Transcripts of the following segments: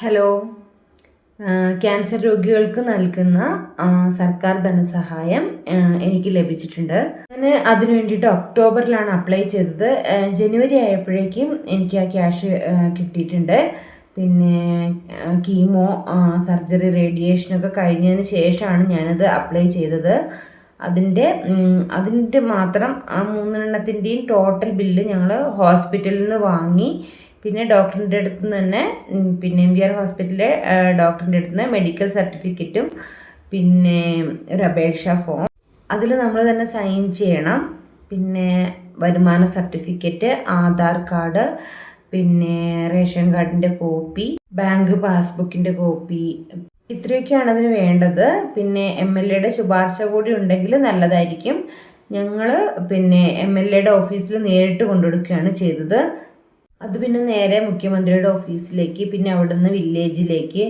Hello. Cancer രോഗികൾക്ക് നൽകുന്ന സർക്കാർ ധനസഹായം എനിക്ക് ലഭിച്ചിട്ടുണ്ട്. ഞാൻ അതിനു വേണ്ടിയിട്ട് ഒക്ടോബറിലാണ് അപ്ലൈ ചെയ്തത്. ജനുവരി ആയപ്പോഴേക്കും എനിക്ക് ആ ക്യാഷ് കിട്ടിയിട്ടുണ്ട്. പിന്നെ കീമോ സർജറി റേഡിയേഷനൊക്കെ കഴിഞ്ഞതിന് ശേഷമാണ് ഞാനത് അപ്ലൈ ചെയ്തത്. അതിന്റെ അതിന്റെ മാത്രം ആ മൂന്നെണ്ണത്തിന്റെയും ടോട്ടൽ ബില്ല് ഞങ്ങൾ ഹോസ്പിറ്റലിൽ നിന്ന് വാങ്ങി പിന്നെ ഡോക്ടറിന്റെ അടുത്ത് നിന്ന് തന്നെ പിന്നെ എം വി ആർ ഹോസ്പിറ്റലിലെ ഡോക്ടറിന്റെ അടുത്ത് നിന്ന് മെഡിക്കൽ സർട്ടിഫിക്കറ്റും പിന്നെ ഒരു അപേക്ഷാ ഫോം. അതിൽ നമ്മൾ തന്നെ സൈൻ ചെയ്യണം. പിന്നെ വരുമാന സർട്ടിഫിക്കറ്റ് ആധാർ കാർഡ് പിന്നെ റേഷൻ കാർഡിന്റെ കോപ്പി ബാങ്ക് പാസ്ബുക്കിന്റെ കോപ്പി. ഇത്രയൊക്കെയാണ് അതിന് വേണ്ടത്. പിന്നെ എം എൽ എയുടെ ശുപാർശ കൂടി ഉണ്ടെങ്കിൽ നല്ലതായിരിക്കും. ഞങ്ങൾ പിന്നെ എം എൽ എയുടെ ഓഫീസിൽ നേരിട്ട് കൊണ്ടുകൊടുക്കുകയാണ് ചെയ്തത്. അത് പിന്നെ നേരെ മുഖ്യമന്ത്രിയുടെ ഓഫീസിലേക്ക് പിന്നെ അവിടുന്ന് വില്ലേജിലേക്ക്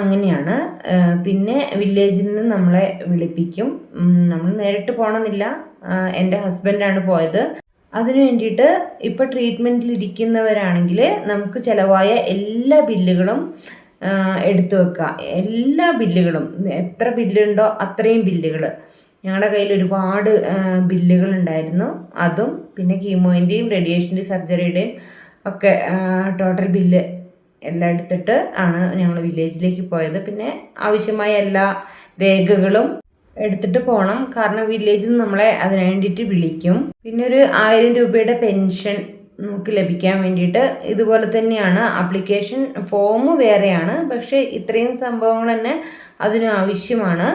അങ്ങനെയാണ്. പിന്നെ വില്ലേജിൽ നിന്ന് നമ്മളെ വിളിപ്പിക്കും. നമ്മൾ നേരിട്ട് പോകണമെന്നില്ല എന്റെ ഹസ്ബൻഡാണ് പോയത്. അതിനു വേണ്ടിയിട്ട് ഇപ്പോൾ ട്രീറ്റ്മെന്റിൽ ഇരിക്കുന്നവരാണെങ്കിൽ നമുക്ക് ചിലവായ എല്ലാ ബില്ലുകളും എടുത്തു വെക്കുക എല്ലാ ബില്ലുകളും. എത്ര ബില്ലുണ്ടോ അത്രയും ബില്ലുകൾ ഞങ്ങളുടെ കയ്യിൽ ഒരുപാട് ബില്ലുകൾ ഉണ്ടായിരുന്നു അതും പിന്നെ കീമോയിന്റെയും റേഡിയേഷന്റെയും സർജറിയുടെയും ഒക്കെ ടോട്ടൽ ബില്ല് എല്ലാം എടുത്തിട്ട് ആണ് ഞങ്ങൾ വില്ലേജിലേക്ക് പോയത്. പിന്നെ ആവശ്യമായ എല്ലാ രേഖകളും എടുത്തിട്ട് പോകണം കാരണം വില്ലേജിൽ നിന്ന് നമ്മളെ അതിന് വേണ്ടിയിട്ട് വിളിക്കും. പിന്നെ ഒരു ആയിരം രൂപയുടെ പെൻഷൻ നമുക്ക് ലഭിക്കാൻ വേണ്ടിയിട്ട് ഇതുപോലെ തന്നെയാണ് ആപ്ലിക്കേഷൻ ഫോം വേറെയാണ്. പക്ഷേ ഇത്രയും സംഭവങ്ങൾ തന്നെ അതിന് ആവശ്യമാണ്.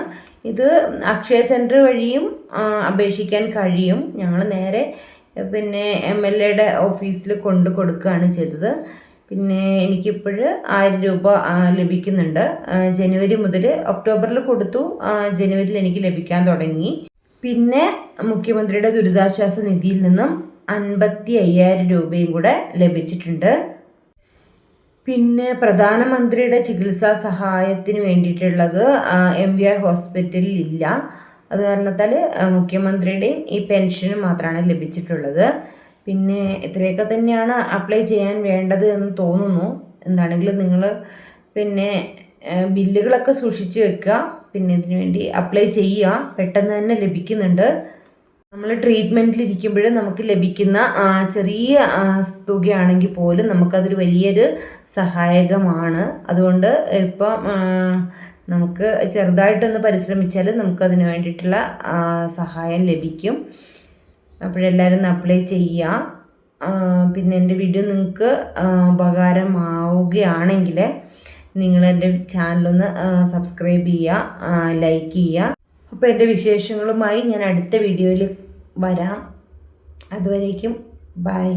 ഇത് അക്ഷയ സെന്റർ വഴിയും അപേക്ഷിക്കാൻ കഴിയും. ഞങ്ങൾ നേരെ പിന്നെ എം എൽ എയുടെ ഓഫീസിൽ കൊണ്ടു കൊടുക്കുകയാണ് ചെയ്തത്. പിന്നെ എനിക്കിപ്പോൾ ആയിരം രൂപ ലഭിക്കുന്നുണ്ട്. ജനുവരി മുതൽ ഒക്ടോബറിൽ കൊടുത്തു. ജനുവരിയിൽ എനിക്ക് ലഭിക്കാൻ തുടങ്ങി. പിന്നെ മുഖ്യമന്ത്രിയുടെ ദുരിതാശ്വാസ നിധിയിൽ നിന്നും അൻപത്തി അയ്യായിരം രൂപയും കൂടെ ലഭിച്ചിട്ടുണ്ട്. പിന്നെ പ്രധാനമന്ത്രിയുടെ ചികിത്സാ സഹായത്തിന് വേണ്ടിയിട്ടുള്ളത് എം വി ആർ ഹോസ്പിറ്റലിൽ ഇല്ല അത് കാരണത്താൽ മുഖ്യമന്ത്രിയുടെയും ഈ പെൻഷനും മാത്രമാണ് ലഭിച്ചിട്ടുള്ളത്. പിന്നെ ഇത്രയൊക്കെ തന്നെയാണ് അപ്ലൈ ചെയ്യാൻ വേണ്ടത് എന്ന് തോന്നുന്നു. എന്താണെങ്കിലും നിങ്ങൾ പിന്നെ ബില്ലുകളൊക്കെ സൂക്ഷിച്ച് വെക്കുക. പിന്നെ ഇതിനു വേണ്ടി അപ്ലൈ ചെയ്യുക. പെട്ടെന്ന് തന്നെ ലഭിക്കുന്നുണ്ട്. നമ്മൾ ട്രീറ്റ്മെന്റിൽ ഇരിക്കുമ്പോൾ നമുക്ക് ലഭിക്കുന്ന ചെറിയ തുകയാണെങ്കിൽ പോലും നമുക്കതൊരു വലിയൊരു സഹായകമാണ്. അതുകൊണ്ട് ഇപ്പം നമുക്ക് ചെറുതായിട്ടൊന്ന് പരിശ്രമിച്ചാൽ നമുക്കതിന് വേണ്ടിയിട്ടുള്ള ആ, സഹായം ലഭിക്കും. അപ്പോഴെല്ലാവരും അപ്ലൈ ചെയ്യുക പിന്നെ എന്റെ വീഡിയോ നിങ്ങൾക്ക് ഉപകാരമാവുകയാണെങ്കിൽ നിങ്ങൾ എന്റെ ചാനലൊന്ന് സബ്സ്ക്രൈബ് ചെയ്യുക ലൈക്ക് ചെയ്യുക. അപ്പോൾ എന്റെ വിശേഷങ്ങളുമായി ഞാൻ അടുത്ത വീഡിയോയിൽ വരാം. അതുവരേക്കും ബൈ.